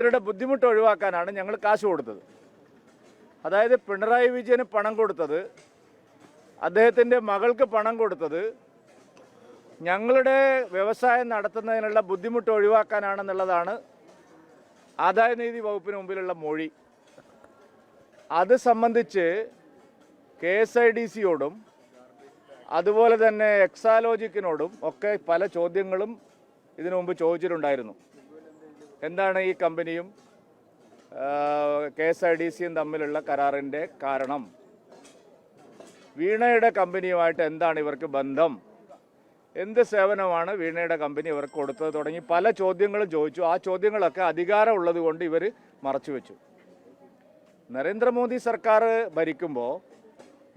ഇവരുടെ ബുദ്ധിമുട്ട് ഒഴിവാക്കാനാണ് ഞങ്ങൾ കാശ് കൊടുത്തത്. അതായത് പിണറായി വിജയന് പണം കൊടുത്തത് അദ്ദേഹത്തിന്റെ മകൾക്ക് പണം കൊടുത്തത് ഞങ്ങളുടെ വ്യവസായം നടത്തുന്നതിനുള്ള ബുദ്ധിമുട്ട് ഒഴിവാക്കാനാണെന്നുള്ളതാണ് ആദായനികുതി വകുപ്പിന് മുമ്പിലുള്ള മൊഴി. അത് സംബന്ധിച്ച് കെ എസ് ഐ ഡി സിയോടും അതുപോലെ തന്നെ എക്സാലോജിക്കിനോടും ഒക്കെ പല ചോദ്യങ്ങളും ഇതിനു മുമ്പ് ചോദിച്ചിട്ടുണ്ടായിരുന്നു. എന്താണ് ഈ കമ്പനിയും കെ എസ് ആർ ഡി സിയും തമ്മിലുള്ള കരാറിന്റെ കാരണം? വീണയുടെ കമ്പനിയുമായിട്ട് എന്താണ് ഇവർക്ക് ബന്ധം? എന്ത് സേവനമാണ് വീണയുടെ കമ്പനി ഇവർക്ക് കൊടുത്തത് തുടങ്ങി പല ചോദ്യങ്ങളും ചോദിച്ചു. ആ ചോദ്യങ്ങളൊക്കെ അധികാരമുള്ളത് കൊണ്ട് ഇവർ മറച്ചു വെച്ചു. നരേന്ദ്രമോദി സർക്കാർ ഭരിക്കുമ്പോൾ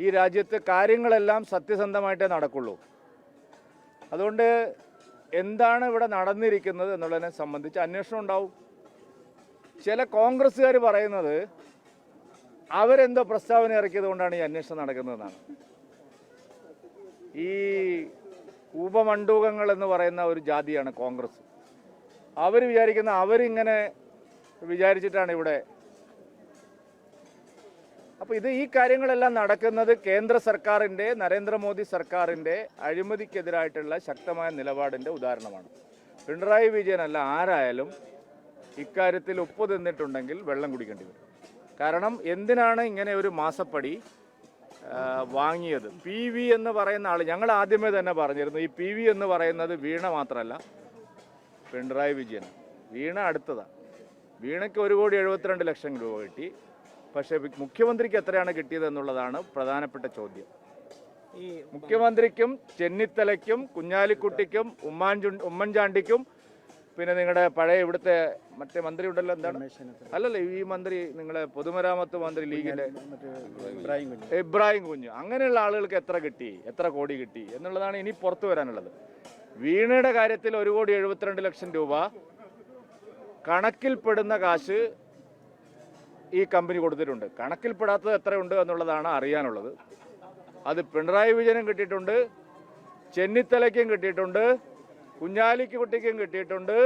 ഈ രാജ്യത്ത് കാര്യങ്ങളെല്ലാം സത്യസന്ധമായിട്ടേ നടക്കുള്ളൂ. അതുകൊണ്ട് എന്താണ് ഇവിടെ നടന്നിരിക്കുന്നത് എന്നുള്ളതിനെ സംബന്ധിച്ച് അന്വേഷണം ഉണ്ടാവും. ചില കോൺഗ്രസ്സുകാർ പറയുന്നത് അവരെന്തോ പ്രസ്താവന ഇറക്കിയത് കൊണ്ടാണ് ഈ അന്വേഷണം നടക്കുന്നതെന്നാണ്. ഈ ഉപമണ്ഡൂകങ്ങൾ എന്ന് പറയുന്ന ഒരു ജാതിയാണ് കോൺഗ്രസ്. അവർ വിചാരിക്കുന്ന അവരിങ്ങനെ വിചാരിച്ചിട്ടാണ് ഇവിടെ അപ്പോൾ ഇത് ഈ കാര്യങ്ങളെല്ലാം നടക്കുന്നത് കേന്ദ്ര സർക്കാരിന്റെ നരേന്ദ്രമോദി സർക്കാരിന്റെ അഴിമതിക്കെതിരായിട്ടുള്ള ശക്തമായ നിലപാടിന്റെ ഉദാഹരണമാണ്. പിണറായി വിജയനല്ല ആരായാലും ഇക്കാര്യത്തിൽ ഉപ്പ് തിന്നിട്ടുണ്ടെങ്കിൽ വെള്ളം കുടിക്കേണ്ടി വരും. കാരണം എന്തിനാണ് ഇങ്ങനെ ഒരു മാസപ്പടി വാങ്ങിയത്? പി വി എന്ന് പറയുന്ന ആൾ ഞങ്ങൾ ആദ്യമേ തന്നെ പറഞ്ഞിരുന്നു ഈ പി വി എന്ന് പറയുന്നത് വീണ മാത്രമല്ല പിണറായി വിജയൻ വീണ അടുത്തതാണ് വീണയ്ക്ക് ഒരു കോടി എഴുപത്തിരണ്ട് ലക്ഷം രൂപ കിട്ടി. പക്ഷേ മുഖ്യമന്ത്രിക്ക് എത്രയാണ് കിട്ടിയതെന്നുള്ളതാണ് പ്രധാനപ്പെട്ട ചോദ്യം. ഈ മുഖ്യമന്ത്രിക്കും ചെന്നിത്തലയ്ക്കും കുഞ്ഞാലിക്കുട്ടിക്കും ഉമ്മാൻചു ഉമ്മൻചാണ്ടിക്കും പിന്നെ നിങ്ങളുടെ പഴയ ഇവിടുത്തെ മറ്റേ മന്ത്രി ഉണ്ടല്ലോ എന്താണ്? അല്ലല്ല ഈ മന്ത്രി നിങ്ങളെ പൊതുമരാമത്ത് മന്ത്രി ലീഗിന്റെ ഇബ്രാഹിം കുഞ്ഞ്. അങ്ങനെയുള്ള ആളുകൾക്ക് എത്ര കിട്ടി? എത്ര കോടി കിട്ടി? എന്നുള്ളതാണ് ഇനി പുറത്തു വരാനുള്ളത്. വീണയുടെ കാര്യത്തിൽ ഒരു കോടി എഴുപത്തിരണ്ട് ലക്ഷം രൂപ. കണക്കിൽപ്പെടുന്ന കാശ് ഈ കമ്പനി കൊടുത്തിട്ടുണ്ട്. കണക്കിൽപ്പെടാത്തത് എത്രയുണ്ട് എന്നുള്ളതാണ് അറിയാനുള്ളത്. അത് പിണറായി വിജയനും കിട്ടിയിട്ടുണ്ട് ചെന്നിത്തലയ്ക്കും കിട്ടിയിട്ടുണ്ട് കുഞ്ഞാലിക്ക് കുട്ടിക്കും കിട്ടിയിട്ടുണ്ട്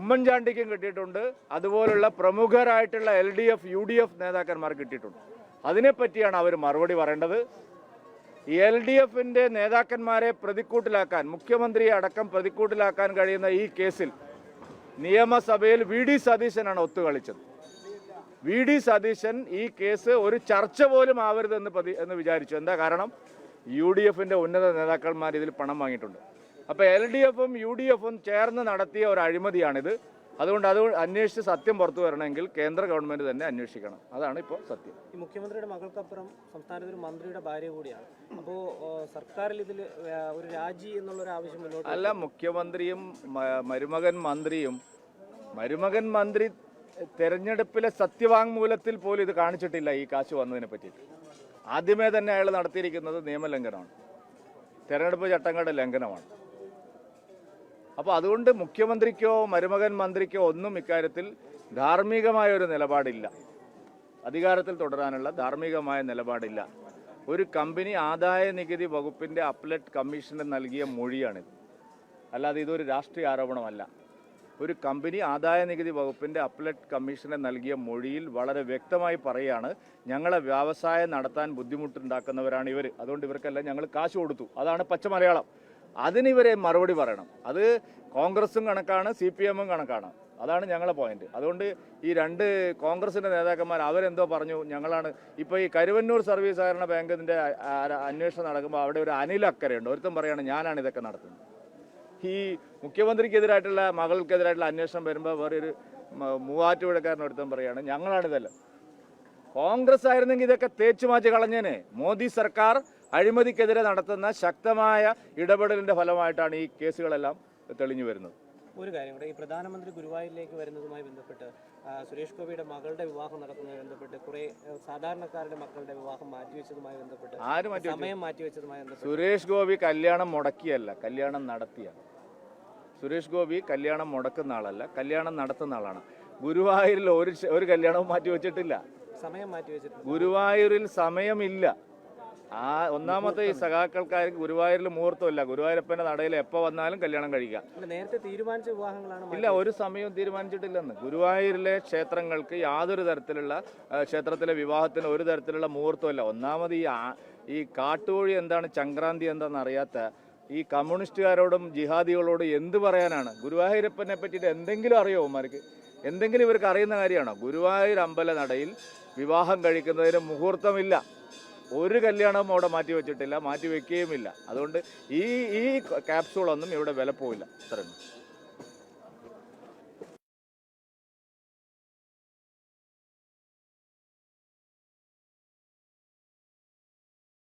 ഉമ്മൻചാണ്ടിക്കും കിട്ടിയിട്ടുണ്ട് അതുപോലുള്ള പ്രമുഖരായിട്ടുള്ള L D F U D F നേതാക്കന്മാർ കിട്ടിയിട്ടുണ്ട്. അതിനെപ്പറ്റിയാണ് അവർ മറുപടി പറയേണ്ടത്. എൽ ഡി എഫിന്റെ നേതാക്കന്മാരെ പ്രതിക്കൂട്ടിലാക്കാൻ മുഖ്യമന്ത്രിയെ അടക്കം പ്രതിക്കൂട്ടിലാക്കാൻ കഴിയുന്ന ഈ കേസിൽ നിയമസഭയിൽ വി ഡി സതീശനാണ് ഒത്തുകളിച്ചത്. വി ഡി സതീശൻ ഈ കേസ് ഒരു ചർച്ച പോലും ആവരുതെന്ന് പതി എന്ന് വിചാരിച്ചു. എന്താ കാരണം? യു ഡി എഫിന്റെ ഉന്നത നേതാക്കന്മാർ ഇതിൽ പണം വാങ്ങിയിട്ടുണ്ട്. അപ്പോൾ എൽ ഡി എഫും യു ഡി എഫും ചേർന്ന് നടത്തിയ ഒരു അഴിമതിയാണിത്. അതുകൊണ്ട് അത് അന്വേഷിച്ച് സത്യം പുറത്തു വരണമെങ്കിൽ കേന്ദ്ര ഗവൺമെന്റ് തന്നെ അന്വേഷിക്കണം. അതാണ് ഇപ്പോൾ സത്യം. ഈ മുഖ്യമന്ത്രിയുടെ മകൾക്കപ്പുറം സംസ്ഥാനത്ത് ഒരു മന്ത്രിയുടെ ഭാര്യ കൂടിയാണ്. അപ്പോൾ സർക്കാരിൽ ഇതിൽ ഒരു രാജി എന്നുള്ളൊരു ആവശ്യം മുന്നോട്ട് അല്ല മുഖ്യമന്ത്രിയും മരുമകൻ മന്ത്രിയും മരുമകൻ മന്ത്രി തെരഞ്ഞെടുപ്പിലെ സത്യവാങ്മൂലത്തിൽ പോലും ഇത് കാണിച്ചിട്ടില്ല ഈ കാശ് വന്നതിനെ പറ്റിയിട്ട്. ആദ്യമേ തന്നെ അയാൾ നടത്തിയിരിക്കുന്നത് നിയമലംഘനമാണ് തെരഞ്ഞെടുപ്പ് ചട്ടങ്ങളുടെ ലംഘനമാണ്. അപ്പോൾ അതുകൊണ്ട് മുഖ്യമന്ത്രിക്കോ മരുമകൻ മന്ത്രിക്കോ ഒന്നും ഇക്കാര്യത്തിൽ ധാർമ്മികമായ ഒരു നിലപാടില്ല. അധികാരത്തിൽ തുടരാനുള്ള ധാർമ്മികമായ നിലപാടില്ല. ഒരു കമ്പനി ആദായ നികുതി വകുപ്പിന്റെ അപ്ലറ്റ് കമ്മീഷന് നൽകിയ മൊഴിയാണിത്. അല്ലാതെ ഇതൊരു രാഷ്ട്രീയ ആരോപണമല്ല. ഒരു കമ്പനി ആദായ നികുതി വകുപ്പിന്റെ അപ്ലറ്റ് കമ്മീഷനെ നൽകിയ മൊഴിയിൽ വളരെ വ്യക്തമായി പറയുകയാണ് ഞങ്ങളെ വ്യവസായം നടത്താൻ ബുദ്ധിമുട്ടുണ്ടാക്കുന്നവരാണ് ഇവർ അതുകൊണ്ട് ഇവർക്കെല്ലാം ഞങ്ങൾ കാശ് കൊടുത്തു. അതാണ് പച്ച മലയാളം. അതിന് ഇവരെ മറുപടി പറയണം. അത് കോൺഗ്രസും കണക്കാണ് സി പി എമ്മും കണക്കാണ്. അതാണ് ഞങ്ങളെ പോയിന്റ് അതുകൊണ്ട് ഈ രണ്ട് കോൺഗ്രസിന്റെ നേതാക്കന്മാർ അവരെന്തോ പറഞ്ഞു ഞങ്ങളാണ്. ഇപ്പോൾ ഈ കരുവന്നൂർ സർവീസ് സഹകരണ ബാങ്കിന്റെ അന്വേഷണം നടക്കുമ്പോൾ അവിടെ ഒരു അനിൽ അക്കരയുണ്ട്. ഒരുത്തം പറയാണ് ഞാനാണ് ഇതൊക്കെ നടത്തുന്നത്. ഈ മുഖ്യമന്ത്രിക്കെതിരായിട്ടുള്ള മകൾക്കെതിരായിട്ടുള്ള അന്വേഷണം വരുമ്പോൾ വേറെ ഒരു മ- പറയുകയാണ് ഞങ്ങളാണിതല്ല കോൺഗ്രസ് ആയിരുന്നെങ്കിൽ ഇതൊക്കെ തേച്ചു മാറ്റി കളഞ്ഞേനെ. മോദി സർക്കാർ അഴിമതിക്കെതിരെ നടത്തുന്ന ശക്തമായ ഇടപെടലിന്റെ ഫലമായിട്ടാണ് ഈ കേസുകളെല്ലാം തെളിഞ്ഞു വരുന്നത്. ഒരു കാര്യം കൂടെ. ഈ പ്രധാനമന്ത്രി ഗുരുവായൂരിലേക്ക് വരുന്നതുമായി ബന്ധപ്പെട്ട് സുരേഷ് ഗോപിയുടെ മകളുടെ വിവാഹം നടക്കുന്നതുമായി ബന്ധപ്പെട്ട് കുറെ സാധാരണക്കാരുടെ മക്കളുടെ വിവാഹം മാറ്റിവെച്ചതുമായി ബന്ധപ്പെട്ട് ആര് മാറ്റി സമയം മാറ്റിവെച്ചതുമായി ബന്ധപ്പെട്ട്. സുരേഷ് ഗോപി കല്യാണം മുടക്കിയല്ല കല്യാണം നടത്തിയാണ് സുരേഷ് ഗോപി കല്യാണം മുടക്കുന്ന ആളല്ല കല്യാണം നടത്തുന്ന ആളാണ്. ഗുരുവായൂരിൽ ഒരു ഒരു കല്യാണവും മാറ്റി വെച്ചിട്ടില്ല സമയം മാറ്റിവെച്ചിട്ടുണ്ട് ഗുരുവായൂരിൽ സമയമില്ല. ആ ഒന്നാമത്തെ ഈ സഖാക്കൾക്കാർക്ക് ഗുരുവായൂരിൽ മുഹൂർത്തമില്ല. ഗുരുവായൂരപ്പന്റെ നടയിൽ എപ്പോ വന്നാലും കല്യാണം കഴിക്കാം. നേരത്തെ തീരുമാനിച്ച വിവാഹങ്ങളാണ് ഇല്ല ഒരു സമയവും തീരുമാനിച്ചിട്ടില്ലെന്ന്. ഗുരുവായൂരിലെ ക്ഷേത്രങ്ങൾക്ക് യാതൊരു തരത്തിലുള്ള ക്ഷേത്രത്തിലെ വിവാഹത്തിന് ഒരു തരത്തിലുള്ള മുഹൂർത്തമില്ല. ഒന്നാമത് ഈ ആ- ഈ കാട്ടുകോഴി എന്താണ് സംക്രാന്തി എന്താണെന്ന് അറിയാത്ത ഈ കമ്മ്യൂണിസ്റ്റുകാരോടും ജിഹാദികളോടും എന്ത് പറയാനാണ്? ഗുരുവായൂരപ്പനെ പറ്റിയിട്ട് എന്തെങ്കിലും അറിയോ അവന്മാർക്ക്? എന്തെങ്കിലും ഇവർക്ക് അറിയുന്ന കാര്യമാണോ? ഗുരുവായൂർ അമ്പല നടയിൽ വിവാഹം കഴിക്കുന്നതിന് മുഹൂർത്തമില്ല. ഒരു കല്യാണവും അവിടെ മാറ്റി വെച്ചിട്ടില്ല മാറ്റി വെക്കുകയുമില്ല അതുകൊണ്ട് ഈ ഈ ക്യാപ്സൂളൊന്നും ഇവിടെ വില പോവില്ല. ഇത്രയും